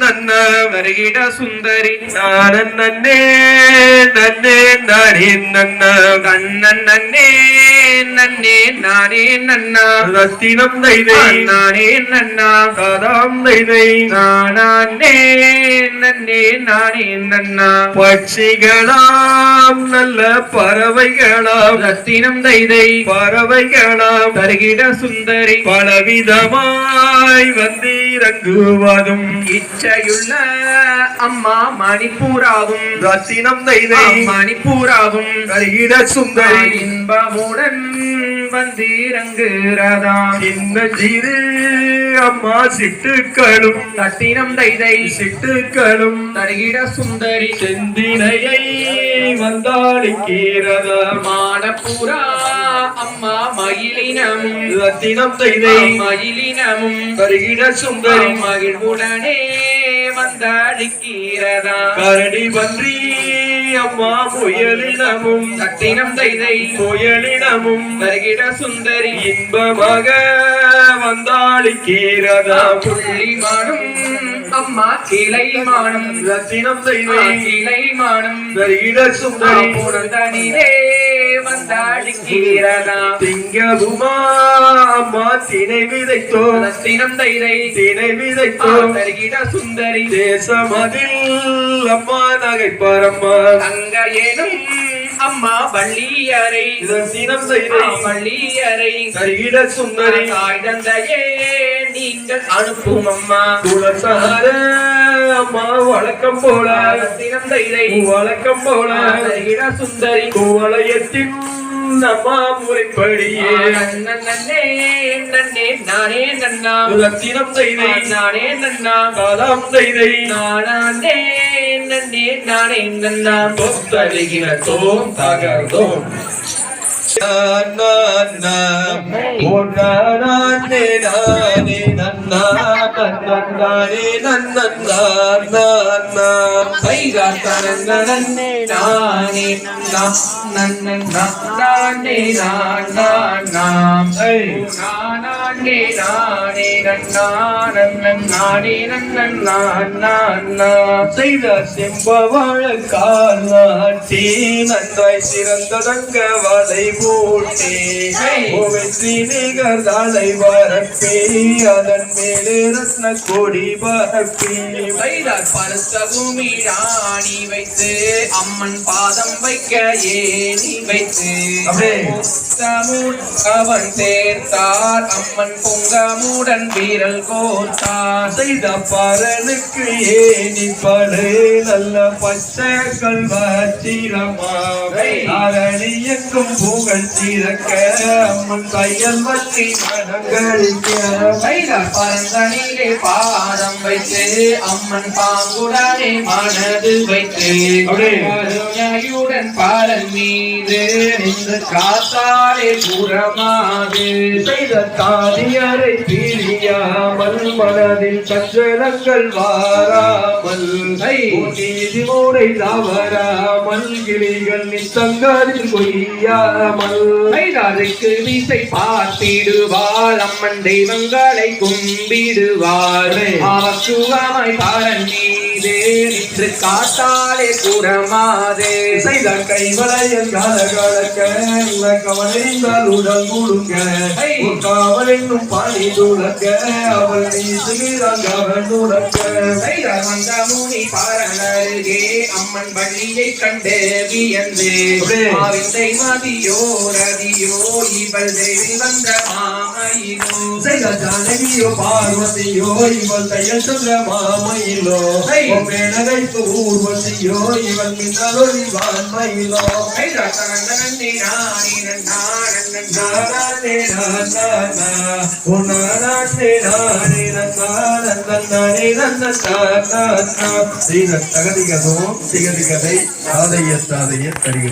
நன்ன வருகிட சுந்தரி நானன் நன்னே நன்னே நானே நன்ன கண்ணன் நன்னே நானே நன்னா. ரத்தினம் தைதை நானே நன்னா. கதாம் தைதை நானே நன்னே நானே நன்னா. பட்சிகளாம் நல்ல பறவைகளாம். ரத்தினம் தைதை பறவைகளாம். வருகிட சுந்தரி. பலவிதமாய் வந்திறங்குவதும். இச்சையுள்ள அம்மா மணிப்பூராகும். ரத்தினம் தைதை மணிப்பூராகும். கருகிட சுந்தரி. இன்பமுடன் வந்திறங்குறதாம் சின்ன சிறு அம்மா சிட்டுக்களும் ரத்தினம் தைதை. சிட்டுக்களும் தருகிட சுந்தரி. செந்தினையை வந்தாளிக்கிறதாம் மானப்புறா அம்மா மயிலினமும். ரத்தினம் தைதை. மயிலினமும். கருகிட சுந்தரி. மகிழ்வுடனே வந்தழிக்கிறதா கரடி பன்றி அம்மா புயலினமும் சக்தினம் தைதை புயலினமும் தருகிட சுந்தரி இன்பமாக வந்தாளிக்கிறதாம் புள்ளி மனம் அம்மா கிளை மானும். ரத்தினம் தைதை கிளை மானும். கருகிட சுந்தரி புறந்தனிலே வந்தழிக்கிறதா திங்கபுமா அம்மா திணை விதைத்தோ. ரத்தினம் தைதை. திணை விதைத்தோ. தருகிட சுந்தரி. தேசமதில் அம்மா நகை பரம்மா அங்க ஏனும் அம்மா வள்ளியரை தினம் செய்தை. வள்ளியரை கருகிட சுந்தரி. தாய் தந்தையே நீங்கள் அனுப்பும் அம்மா. குலசார அம்மா வழக்கம் போல. ரத்தினம் தைதை வழக்கம் போல. தருகிட சுந்தரி குவளையத்தின் அம்மா முறைப்படியே. நன்னே நன்னே நானே நன்னா. ரத்தினம் செய்தை. நானே நன்னா. கலாம் செய்தை. நானே நன்னே நானே நன்னா. தொத்தருகின தோம் தகர்தோம் நானே நானே நன்னா. நன்னானே நன்னா கைகாத்தனே நானே நன்னா நன்னா நானே நானாம் நானே நானே நன்னா நன்னன் நானே நன்னன் நானா செய்த செம்பவாழ காலாட்டி நன்றாய் சிறந்ததங்க வலை போட்டே. வெற்றி நிகர் தலை வரப்பே அதன் மேலே ரத்ன கொடி பரப்பே. பருத்த பூமி ராணி வைத்து அம்மன் பாதம் வைக்க ஏணி வைத்து. அவன் சேர்த்தார் அம்மன் பொங்கமுடன் வீரல் கோர்த்தார். செய்த பரனுக்கு ஏனி படு நல்ல பச்சை கல்வச்சிரமா அரணி எங்கும் புகழ் திறக்க அம்மன் கையல் வச்சி மனங்களிக்க பரந்தனிலே பாதம் வைத்து அம்மன் பாங்குடனே மனது வைத்து. கருணையுடன் பாடல் மீது நின்று காத்தாலே புறமாது. செய்த தாதியரை பிரியாமல் மனதில் சஞ்சலங்கள் வாராமல் நீதி மூடை தவறாமல் கிளிகள் நித்தங்களில் கொய்யாமல் வைராருக்கு வீசை பார்த்திடுவாள் அம்மன் தெய்வங்களை கும்பிடுவாள் அவர் சுகமாய் பாரன் மீது நின்று காத்தாலே புறமாதே செய்த கைவளையல் கலகலக்க கவலைந்தால் உடல் முழுங்க. காவல் என்னும் பாடி துளக்க அவள் நீசுகிறான் அவன் உடக்க வைரார் வந்த முனி பாரனருகே அம்மன் வள்ளியை கண்டு வியந்து. மதியோ ரதியோ இவள் தேவில் வந்த மாமையினோ ప్రేణ జానగియో పార్వతియో ఇవంతయ చంద్రమామయిలో ఓ ప్రేణ గైతు ఊర్వశియో ఇవన్నిందలో దివాన్మయిలో శ్రీ రక్తగతి గతం సిగతి గతై ఆదయ్య సాదయ్య తరిగదు